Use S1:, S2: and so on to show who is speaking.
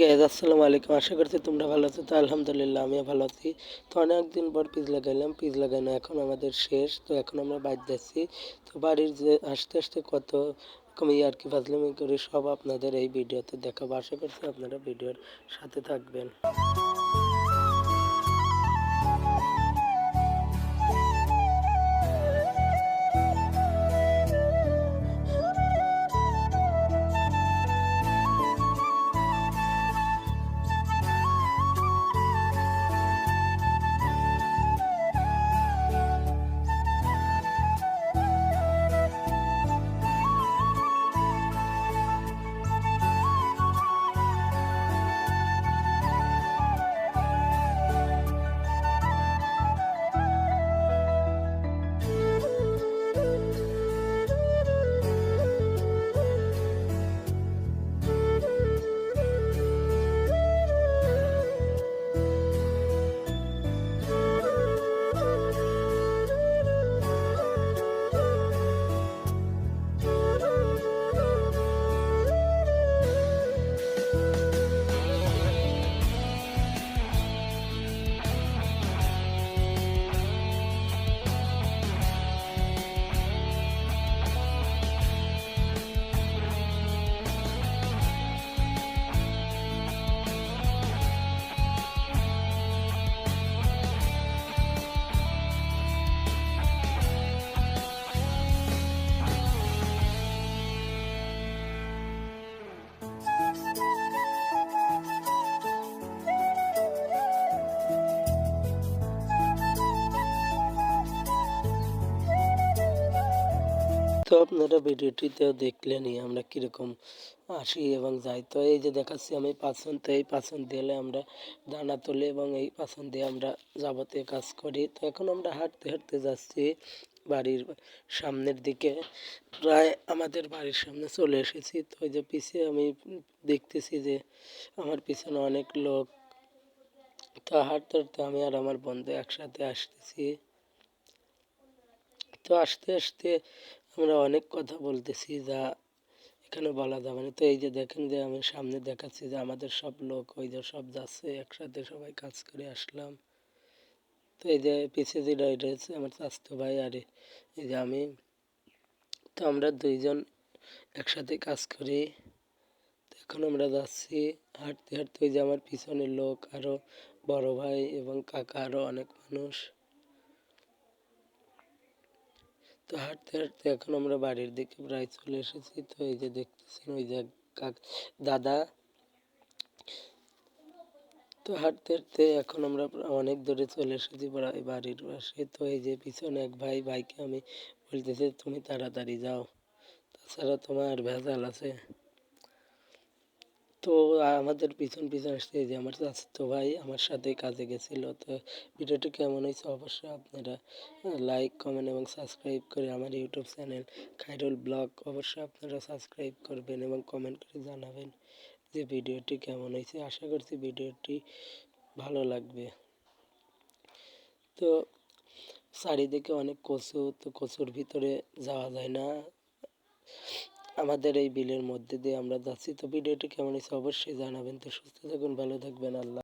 S1: Guys আসসালামু আলাইকুম। আশা করছি তোমরা ভালো আছো। তো আলহামদুলিল্লাহ, আমিও ভালো আছি। তো অনেকদিন পর পিস লাগাইলাম। পিস লাগানো এখন আমাদের শেষ। তো এখন আমরা বাইর যাচ্ছি তো বাড়ির যে আস্তে আস্তে কত রকম আর কি ফাজলামি করি সব আপনাদের এই ভিডিওতে দেখাবো। আশা করছি আপনারা ভিডিওর সাথে থাকবেন। তো আপনারা ভিডিওটিতেও দেখলেনই আমরা কীরকম আসি এবং যাই। তো এই যে দেখাচ্ছি আমি পাছন তো এই পাছন দিলে আমরা দানা তুলি এবং এই পাছন দিয়ে আমরা যাবতীয় কাজ করি। তো এখন আমরা হাঁটতে হাঁটতে যাচ্ছি বাড়ির সামনের দিকে। প্রায় আমাদের বাড়ির সামনে চলে এসেছি। তো ওই যে পিছিয়ে আমি দেখতেছি যে আমার পিছনে অনেক লোক। তো হাঁটতে হাঁটতে আমি আর আমার বন্ধু একসাথে আসতেছি। তো আস্তে আস্তে আমরা অনেক কথা বলতেছি যা এখানে বলা যাবে না। তো এই যে দেখেন যে আমি সামনে দেখাচ্ছি যে আমাদের সব লোক, ওই যে সব যাচ্ছে, একসাথে সবাই কাজ করে আসলাম। তো এই যে পিছিয়ে যে রয়েছে, আমার স্বাস্থ্য ভাই আর এই যে আমি। তো আমরা দুইজন একসাথে কাজ করি। এখন আমরা যাচ্ছি, হাঁটতে হাঁটতে ওই যে আমার পিছনের লোক আরও বড় ভাই এবং কাকা আরও অনেক মানুষ। তো হাঁটতে হাঁটতে এখন আমরা বাড়ির দিকে প্রায় চলে এসেছি। তো এই যে দেখতেছেন, ওই যে কাক, দাদা। তো হাঁটতে হাঁটতে এখন আমরা অনেক দূরে চলে এসেছি প্রায় বাড়ির পাশে। তো এই যে পিছনে এক ভাই, ভাইকে আমি বলতেছি, তুমি তাড়াতাড়ি যাও। তাছাড়া তোমার ভেজাল আছে। তো আমাদের পিছন পিছন আসতে যে আমার চাচাতো ভাই আমার সাথে কাজে গেছিল, তো ভিডিওটি কেমন হয়েছে অবশ্যই আপনারা লাইক কমেন্ট এবং সাবস্ক্রাইব করে আমার ইউটিউব চ্যানেল খাইরুল ব্লগ অবশ্যই আপনারা সাবস্ক্রাইব করবেন এবং কমেন্ট করে জানাবেন যে ভিডিওটি কেমন হয়েছে। আশা করছি ভিডিওটি ভালো লাগবে। তো চারিদিকে অনেক কচু, তো কচুর ভিতরে যাওয়া যায় না। আমাদের এই বিলের মধ্যে দিয়ে আমরা যাচ্ছি। তো ভিডিওটি কেমন হয়েছে অবশ্যই জানাবেন। তো সুস্থ থাকুন, ভালো থাকবেন, আল্লাহ